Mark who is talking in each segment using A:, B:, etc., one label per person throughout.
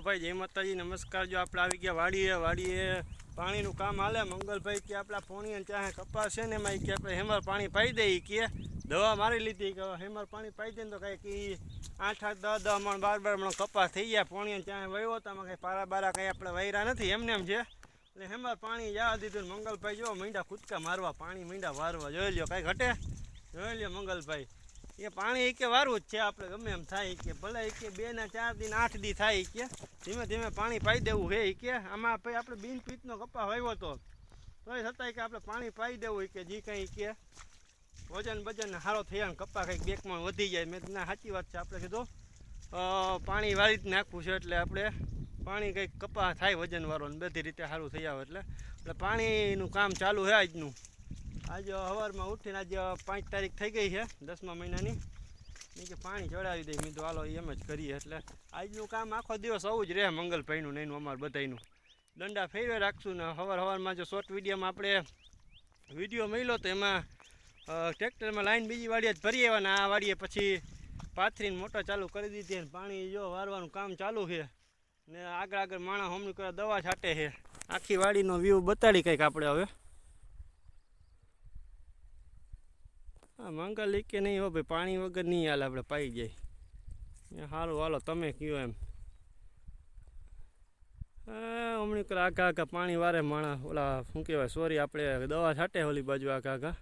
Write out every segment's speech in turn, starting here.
A: ભાઈ જય માતાજી, નમસ્કાર. જો આપણે આવી ગયા વાડીએ વાડીએ પાણીનું કામ હાલે. મંગલભાઈ કે આપણા પોણી ચાહે કપાસ છે ને એમાં કે આપણે હેમર પાણી પાઈ દઈએ કે. દવા મારી લીધી કે હેમર પાણી પાઈ દઈએ તો કાંઈક એ આઠ આઠ, દસ દસ મણ, બાર બાર મણ કપાસ થઈ ગયા. પોણી ચાહે વયો તો આમાં કાંઈ પારા બારા કાંઈ આપણે વૈરા નથી. એમને એમ છે. એટલે હેમર પાણી જવા દીધું મંગલભાઈ જો મીંડા કૂદકા મારવા, પાણી મીંડા વારવા. જોઈ લ્યો કાંઈ ઘટે. જોઈ લ્યો મંગલભાઈ. એ પાણી કે વારું જ છે, આપણે ગમે એમ થાય કે ભલે કે બે ને ચાર દિન, આઠ દી થાય કે ધીમે ધીમે પાણી પાઈ દેવું હે કે આમાં ભાઈ આપણે બિન પીતનો કપા વાવ્યો તો, તોય છતાંય કે આપણે પાણી પાઈ દેવું કે જે કંઈ કે વજન બજન સારો થયા ને કપા કંઈક બેકમાં વધી જાય. મેં ના, સાચી વાત છે. આપણે કીધું પાણી વાળી જ નાખવું છે એટલે આપણે પાણી કંઈક કપા થાય વજનવાળો ને બધી રીતે સારું થઈ આવે એટલે. એટલે પાણીનું કામ ચાલુ છે આજનું. આજે સવારમાં ઉઠીને આજે પાંચ તારીખ થઈ ગઈ છે, દસમા મહિનાની. નહીં કે પાણી ચડાવી દઈ મીધું હાલો, એમ જ કરીએ. એટલે આજનું કામ આખો દિવસ આવું જ રહે, મંગલભાઈનું ભાઈનું નહીં અમારે બધાયનું. દંડા ફેરવે રાખશું ને સવાર સવારમાં જો શોર્ટ વિડીયોમાં આપણે વીડિયો મળ્યો તો એમાં ટ્રેક્ટરમાં લાઈન બીજી વાડીએ જ ભરી આવ્યા ને આ વાડીએ પછી પાથરીને મોટો ચાલુ કરી દીધી ને પાણી જો વારવાનું કામ ચાલુ છે ને આગળ આગળ માણસ હમણાં કરે દવા છાંટે છે. આખી વાડીનો વ્યૂ બતાડી કંઈક આપણે હવે. હા મંગલ લીકે નહીં હો ભાઈ, પાણી વગર નહીં હાલે આપણે, પાઈ જાય. સારું હાલો તમે કયો એમ. હમણાં કરે આખા આખા પાણી વારે માણા, ઓલા, શું કહેવાય સોરી આપણે દવા છાંટે ઓલી બાજુ આખા આખા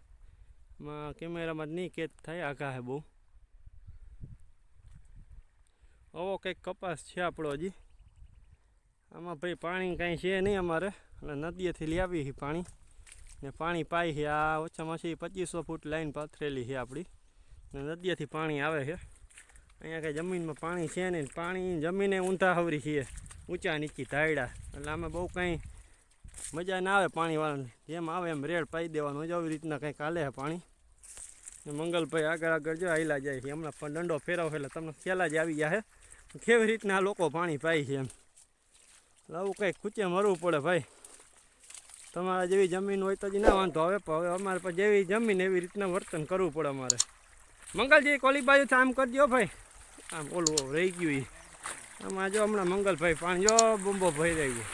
A: માં કેમેરામાં જ નહીં કેદ થાય આખા હે બહુ. આવો કંઈક કપાસ છે આપણો હજી. આમાં ભાઈ પાણી કાંઈ છે નહીં અમારે. એટલે નદીએથી લઈ આવી પાણી. ને પાણી પાઈ છે. આ ઓછામાં ઓછી પચીસો ફૂટ લાઈન પાથરેલી છે આપણી ને નદીએથી પાણી આવે છે. અહીંયા કંઈ જમીનમાં પાણી છે નહીં. પાણી જમીને ઊંધા હવરી છીએ ઊંચા નીચી ધાયડા. એટલે અમે બહુ કાંઈ મજા ના આવે પાણીવાળાને. જેમ આવે એમ રેડ પાઈ દેવાનું. જ આવી રીતના કંઈક હાલે પાણી. મંગલભાઈ આગળ આગળ જો હાઈલા જાય છે. હમણાં પણ દંડો ફેરવ એટલે તમને ખ્યાલ જ આવી ગયા છે. કેવી રીતના લોકો પાણી પાય છે એમ. આવું કંઈક ખૂચે મરવું પડે ભાઈ. તમારા જેવી જમીન હોય તો જ ના વાંધો આવે, પણ હવે અમારે પણ જેવી જમીન એવી રીતના વર્તન કરવું પડે અમારે. મંગલજી, કોલી બાજુ આમ કરજો ભાઈ. આમ ઓલું રહી ગયું એ આમાં જો હમણાં મંગલભાઈ પાણી જો બોમ્બો ભાઈ રહી ગયો.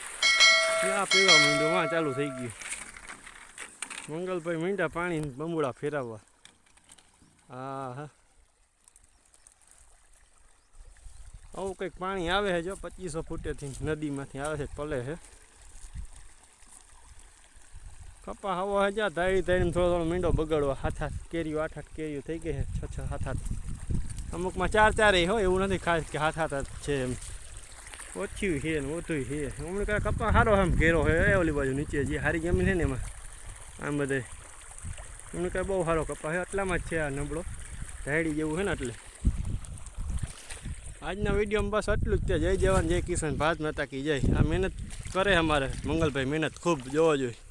A: આ પીવા માંડ્યું, વાં ચાલુ થઈ ગયું. મંગલભાઈ મીંડા પાણી બંબુડા ફેરવવા. હા હા. આવું કંઈક પાણી આવે છે જો, પચીસો ફૂટેથી નદીમાંથી આવે છે, પલે છે. કપા હવો હે જ્યાં ધારી ધારીને થોડો થોડો મીંડો બગડવો. હાથ હાથ કેરીઓ, આઠ આઠ કેરીઓ થઈ ગઈ છે, છ છ હાથ હાથ. અમુકમાં ચાર ચારે હોય, એવું નથી ખાસ કે હાથ હાથ છે એમ. ઓછું છે ને ઓછું છે. હમણાં કાંઈ કપા સારો એમ, ઘેરો હોય એ ઓલી બાજુ નીચે જે હારી જમીન છે ને એમાં. આમ બધે. એમને કાંઈ બહુ સારો કપા છે એટલામાં જ છે આ નબળો. ધાડી જેવું છે ને એટલે. આજના વિડીયોમાં બસ એટલું જ તે જય જવાન, જય કિશન ભાત માતા કી જય. આ મહેનત કરે અમારે. મંગલભાઈ મહેનત ખૂબ, જોવો જોઈએ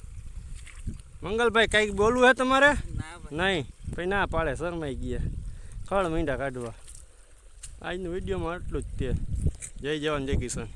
A: મંગલભાઈ કંઈક બોલવું હે તમારે? નહીં. ભાઈ ના પાડે શરમાઈ ગયા. ખળ મીંડા કાઢવા. આજનું વિડીયોમાં આટલું જ તે. જય જવાન જય કિશન